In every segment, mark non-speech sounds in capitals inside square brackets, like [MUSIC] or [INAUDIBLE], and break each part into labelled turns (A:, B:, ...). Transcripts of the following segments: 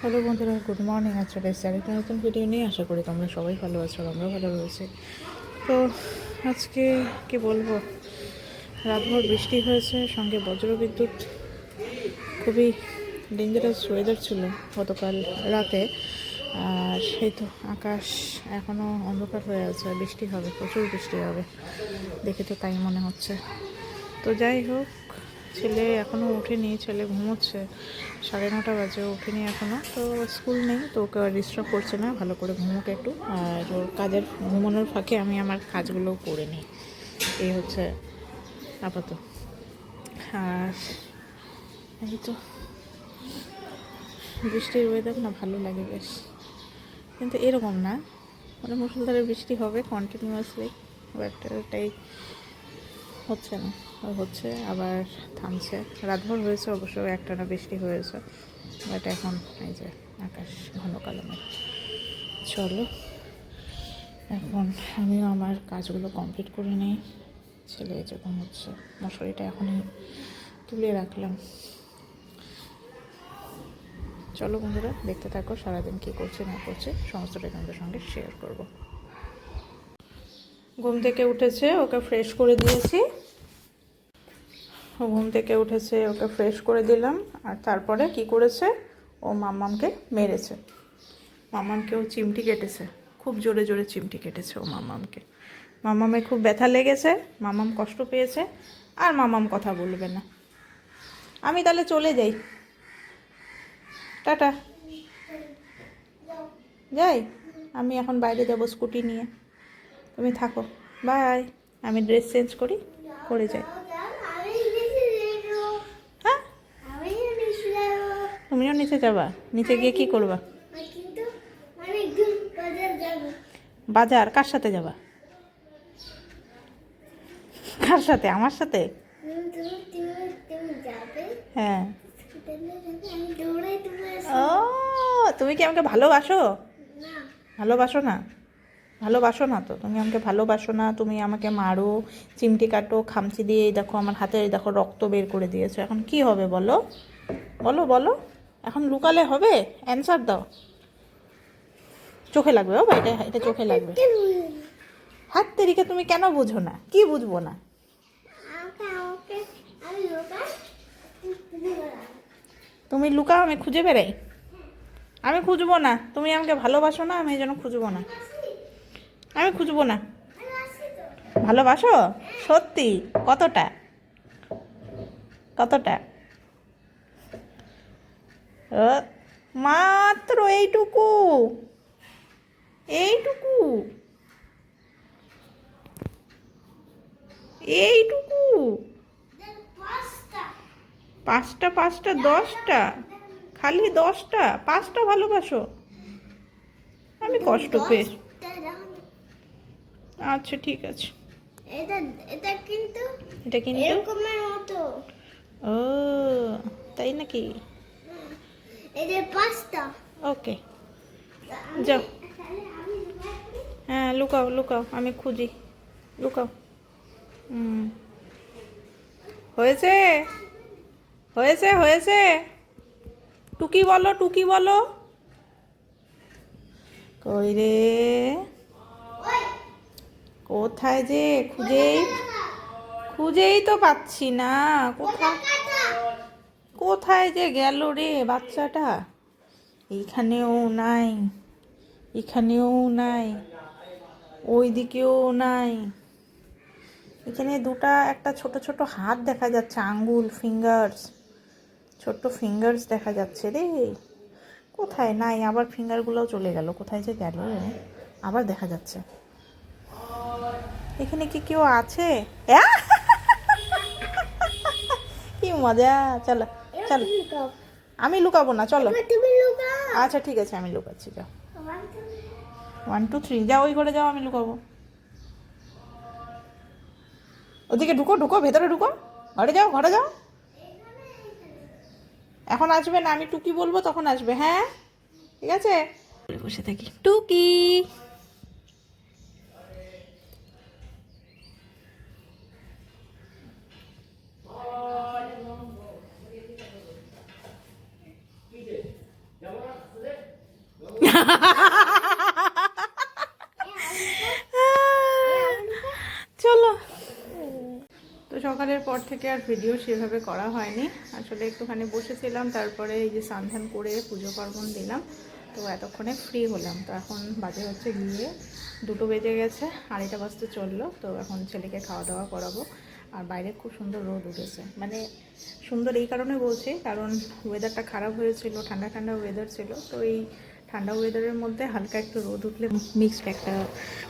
A: Hello বন্ধুরা, good morning, আজ চলে এসেছি আরেকটা নতুন ভিডিও নিয়ে। আশা করি তোমরা সবাই ভালো আছো আমরা ভালো রয়েছি। তো আজকে কি বলব? রাতভর বৃষ্টি হয়েছে, সঙ্গে বজ্র বিদ্যুৎ খুবই ডেঞ্জারাস ওয়েদার ছিল গতকাল রাতে। আর সেই তো আকাশ এখনও অন্ধকার হয়ে আছে বৃষ্টি হবে, প্রচুর বৃষ্টি হবে। দেখে তো তাই মনে হচ্ছে। তো যাই হোক ছেলে এখনও ওঠেনি, ছেলে ঘুমোচ্ছে। সাড়ে নটা বাজে ওঠেনি এখনও। তো স্কুল নেই, তো ওকে আর ডিস্টার্ব করছে না, ভালো করে ঘুমোকে একটু। আর ওর কাজের ঘুমানোর ফাঁকে আমি আমার কাজগুলোও করে নিই। এই হচ্ছে আপাতত। আর এই তো, বৃষ্টির ওয়েদার না ভালো লাগে বেশ। কিন্তু এরকম না। মানে মুসলধারে বৃষ্টি হবে কন্টিনিউয়াসলি বাট এটাই হচ্ছে না। হচ্ছে আবার থামছে। রাতভর হয়েছে, অবশ্য একটানা বৃষ্টি হয়েছে। বাট এখন এই যে আকাশ ঘন কালমে চলো, এখন আমিও আমার কাজগুলো কমপ্লিট করে নিই। ছেলে যখন হচ্ছে মশারিটা এখনই তুলে রাখলাম। চলো বন্ধুরা, দেখতে থাকো সারাদিন কী করছে, না করছে। সমস্তটা তোমাদের সঙ্গে শেয়ার করব। ঘুম থেকে উঠেছে, ওকে ফ্রেশ করে দিয়েছি। ঘুম থেকে উঠেছে, ওকে ফ্রেশ করে দিলাম। আর তারপরে কি করেছে? ও মাম্মামকে মেরেছে। মাম্মামকেও চিমটি কেটেছে। খুব জোরে জোরে চিমটি কেটেছে ও মাম্মামকে। মাম্মামের খুব ব্যথা লেগেছে, মাম্মাম কষ্ট পেয়েছে, আর মাম্মাম কথা বলবে না। আমি তাহলে চলে যাই। টাটা। যাই, আমি এখন বাইরে যাব স্কুটি নিয়ে। তুমি থাকো। বাই। আমি ড্রেস চেঞ্জ করি করে যাই হ্যাঁ তুমিও নিচে যাবা। নিচে গিয়ে কি করবা?
B: বাজার,
A: কার সাথে যাবা? কার সাথে? আমার সাথে? হ্যাঁ। ও, তুমি কি আমাকে ভালোবাসো? ভালোবাসো না? ভালোবাসো না তো? তুমি আমাকে ভালোবাসো না, তুমি আমাকে মারো, চিমটি কাটো, খামচি দিয়ে দেখো আমার হাতে দেখো রক্ত বের করে দিয়েছ। এখন কি হবে বলো? বলো বলো। এখন লুকালে হবে? অ্যান্সার দাও। চোখে লাগবে ও এটা এটা চোখে লাগবে। হাত তেরিকে তুমি কেন বুঝো না? কি বুঝব না?
B: তুমি
A: লুকাও আমি খুঁজে বেড়াই আমি খুঁজবো না। তুমি আমাকে ভালোবাসো না আমি এই জন্য খুঁজবো না। আমি খুঁজবো না। ভালোবাসো? সত্যি? কতটা? কতটা? মাত্র এইটুকু। এইটুকু। এইটুকু।
B: পাঁচটা
A: পাঁচটা দশটা। খালি দশটা। পাঁচটা ভালোবাসো। আমি কষ্ট পেয়ে। আচ্ছা ঠিক আছে।
B: এটা এটা কিন্তু
A: এটা কিন্তু? ও তাই নাকি?
B: যে পাঁচটা
A: ওকে যাও। হ্যাঁ লুকাও লুকাও আমি খুঁজি। লুকাও। হুম। হয়েছে? হয়েছে হয়েছে। টুকি বলো টুকি বলো। কই রে? কোথায় যে? খুঁজেই খুঁজেই তো পাচ্ছি না। কোথায় কোথায় যে গেল রে বাচ্চাটা? এইখানেও নাই, এখানেও নাই ওই দিকেও নাই। এখানে দুটা, একটা ছোট ছোট হাত দেখা যাচ্ছে, আঙ্গুল ফিঙ্গার্স ছোট্ট ফিঙ্গার্স দেখা যাচ্ছে রে। কোথায় নাই? আবার ফিঙ্গারগুলোও চলে গেল, কোথায় যে গেল আবার দেখা যাচ্ছে। এখানে কি কেউ আছে? [LAUGHS] কি মজা, চলো। চলো। আমি লুকাবো না চলো। আচ্ছা ঠিক আছে আমি লুকাচ্ছি যাও। ওয়ান টু থ্রি যাও ওই ঘরে যাও আমি লুকাবো। ওদিকে ঢুকো ঢুকো ভেতরে ঢুকো। ঘরে যাও ঘরে যাও। এখন আসবে না আমি টুকি বলব তখন আসবে হ্যাঁ? ঠিক আছে? বসে থাকি। টুকি। চলো। তো সকালের পর থেকে আর ভিডিও সেভাবে করা হয়নি। আসলে একটুখানি বসেছিলাম, তারপরে এই যে স্নান করে পুজো পার্বণ দিলাম। তো এতক্ষণে ফ্রি হলাম। তো এখন বাজে হচ্ছে গিয়ে দুটো বেজে গেছে, আড়াইটা বাজতে চলল। তো এখন ছেলেকে খাওয়া দাওয়া করাবো। আর বাইরে খুব সুন্দর রোদ উঠেছে। মানে সুন্দর এই কারণে বলছি, কারণ ওয়েদারটা খারাপ হয়েছিল, ঠান্ডা ঠান্ডা ওয়েদার ছিল। তো এই ঠান্ডা ওয়েদারের মধ্যে হালকা একটু রোদ উঠলে মিক্সড একটা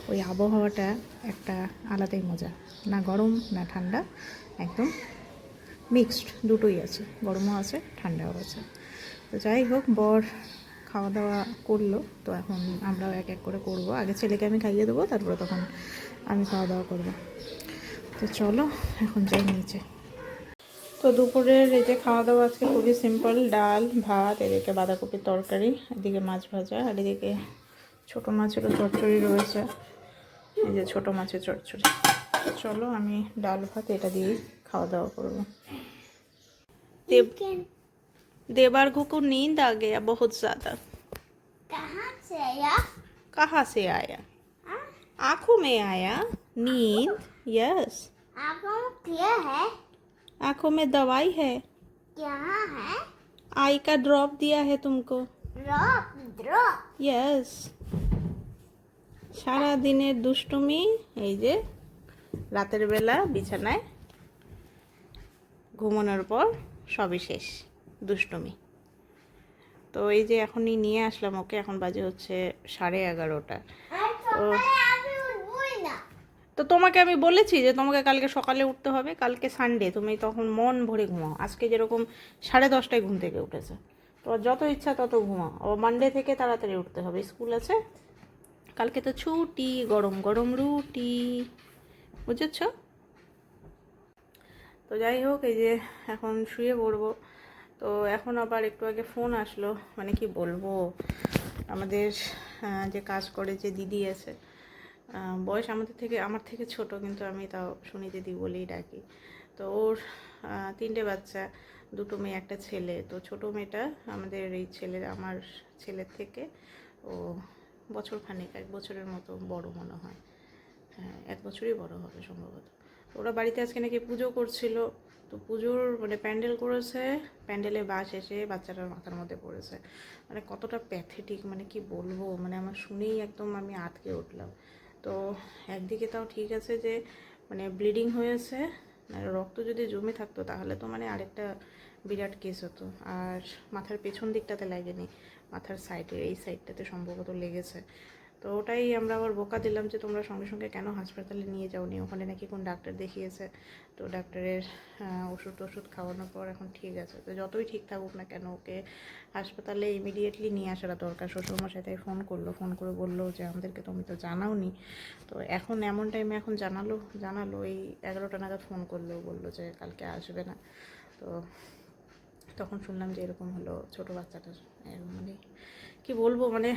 A: ওই আবহাওয়াটা একটা আলাদাই মজা। না গরম, না ঠান্ডা, একদম মিক্সড দুটোই আছে। গরমও আছে, ঠান্ডাও আছে। তো যাই হোক, বর খাওয়া দাওয়া করল, তো এখন আমরাও এক এক করে করব। আগে ছেলেকে আমি খাইয়ে দেবো, তারপরে তখন আমি খাওয়া দাওয়া করব। তো চলো, এখন যাই নিচে। তো দুপুরের এই যে খাওয়া দাওয়া আজকে খুবই সিম্পল ডাল ভাত এদিকে বাঁধাকপির তরকারি এদিকে মাছ ভাজা আর এদিকে ছোটো মাছেরও চচ্চড়ি রয়েছে এই যে ছোটো মাছের চচ্চড়ি তো চলো আমি ডাল ভাত এটা দিয়েই খাওয়া দাওয়া করবো দেব देवर को नींद आ गया बहुत ज़्यादा
B: कहाँ से आया
A: कहाँ से आया
B: हाँ?
A: आंखों में आया नींद यस
B: आंखों में क्या है
A: आंखों में दवाई है
B: क्या है
A: आई का ड्रॉप दिया है तुमको
B: ड्रॉप ड्रॉप
A: ইয়েস সারা দিনের দুষ্টুমি এই যে রাতের বেলা বিছানায় ঘুমানোর পর সবই শেষ দুষ্টুমি তো এই যে এখনই নিয়ে আসলাম ওকে এখন বাজে হচ্ছে সাড়ে এগারোটা
B: আর
A: তো তোমাকে আমি বলেছি যে তোমাকে কালকে সকালে উঠতে হবে, কালকে সানডে তুমি তখন মন ভরে ঘুমাও। আজকে যেরকম সাড়ে দশটায় ঘুম থেকে উঠেছে তো যত ইচ্ছা তত ঘুমাও। ও মানডে থেকে তাড়াতাড়ি উঠতে হবে, স্কুল আছে? কালকে তো ছুটি, গরম গরম রুটি, বুঝেছ? তো যাই হোক, এই যে এখন শুয়ে পড়ব। তো এখন আবার একটু আগে ফোন আসলো মানে কি বলব? আমাদের যে কাজ করে যে দিদি আছে বয়স আমাদের থেকে, আমার থেকে ছোট, কিন্তু আমি তাও শুনি দিদি বলেই ডাকি। তো ওর তিনটে বাচ্চা, দুটো মেয়ে, একটা ছেলে। তো ছোট মেয়েটা আমাদের এই ছেলের, আমার ছেলের থেকে, ও বছর খানেক, এক বছরের মতো বড় মনে হয়। হ্যাঁ এক বছরই বড় হবে সম্ভবত। ওরা বাড়িতে আজকে নাকি পুজো করছিল। তো পুজোর মানে প্যান্ডেল করেছে, প্যান্ডেলে বাস এসে বাচ্চাটার মাথার মধ্যে পড়েছে। মানে কতটা প্যাথেটিক মানে কি বলব? মানে আমার শুনেই একদম আমি আটকে উঠলাম। তো একদিকে তাও ঠিক আছে যে মানে ব্লিডিং হয়েছে, আর রক্ত যদি জমে থাকতো তাহলে তো মানে আরেকটা বিরাট কেস হতো। আর মাথার পেছন দিকটাতে লাগেনি, মাথার সাইডে এই সাইডটাতে সম্ভবত লেগেছে। তো ওটাই আমরা আবার বোকা দিলাম যে তোমরা সঙ্গে সঙ্গে কেন হাসপাতালে নিয়ে যাওনি? ওখানে নাকি কোন ডাক্তার দেখিয়েছে। তো ডাক্তারের ওষুধ টষুধ খাওয়ানোর পর এখন ঠিক আছে। তো যতই ঠিক থাকুক না কেন, ওকে হাসপাতালে ইমিডিয়েটলি নিয়ে আসাটা দরকার। শ্বশুরমশাই তাই ফোন করল ফোন করে বলল যে, আমাদেরকে তুমি তো জানাওনি। তো এখন এমন টাইমে এখন জানালো জানালো, এই এগারোটা নাগাদ ফোন করল, বলল যে, কালকে আসবে না। তো তখন শুনলাম যে এরকম হলো ছোটো বাচ্চাটার মানে কি বলব মানে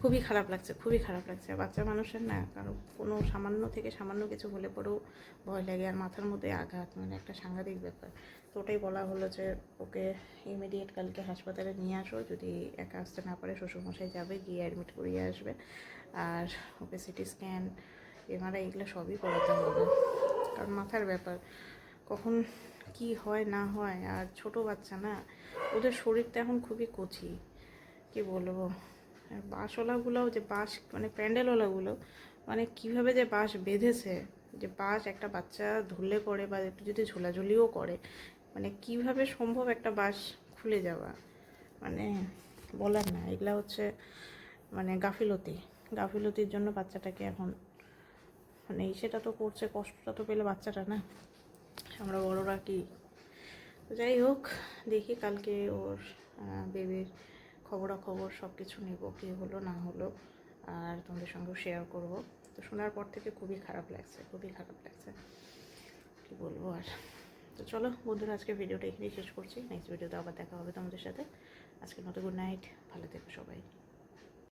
A: খুবই খারাপ লাগছে, খুবই খারাপ লাগছে। বাচ্চা মানুষের না, কারও কোনো সামান্য থেকে সামান্য কিছু হলে পরেও ভয় লাগে আর মাথার মধ্যে আঘাত মানে একটা সাংঘাতিক ব্যাপার। তো ওটাই বলা হলো যে, ওকে ইমিডিয়েট কালকে হাসপাতালে নিয়ে আসো, যদি একা আসতে না পারে, শ্বশুরমশাই যাবে, গিয়ে অ্যাডমিট করিয়ে আসবে। আর ওকে সিটি স্ক্যান এমআরআই এগুলো সবই করাতে হবে। কারণ মাথার ব্যাপার, কখন কি হয়, না হয়, আর ছোট বাচ্চা না, ওদের শরীরটা এখন খুবই কচি, কি বলব? বাঁশওয়ালাগুলোও যে বাঁশ মানে প্যান্ডেলওয়ালাগুলো মানে কীভাবে যে বাঁশ বেঁধেছে, যে বাঁশ একটা বাচ্চা ধরলে পড়ে বা একটু যদি ঝোলাঝুলিও করে মানে কীভাবে সম্ভব একটা বাঁশ খুলে যাওয়া? মানে বলার না, এগুলা হচ্ছে মানে গাফিলতি। গাফিলতির জন্য বাচ্চাটাকে এখন মানে সেটা তো করছে, কষ্টটা তো পেলে বাচ্চাটা না? আমরা বড়রা কি? যাই হোক, দেখি কালকে ওর বেবির খবরাখবর সব কিছু নেব, কী হলো, না হলো, আর তোমাদের সঙ্গেও শেয়ার করব। তো শোনার পর থেকে খুবই খারাপ লাগছে, খুবই খারাপ লাগছে। কী বলব আর? তো চলো বন্ধুরা, আজকে ভিডিওটা এখানেই শেষ করছি। নেক্সট ভিডিওতে আবার দেখা হবে তোমাদের সাথে। আজকের মতো গুড নাইট ভালো থেকো সবাই।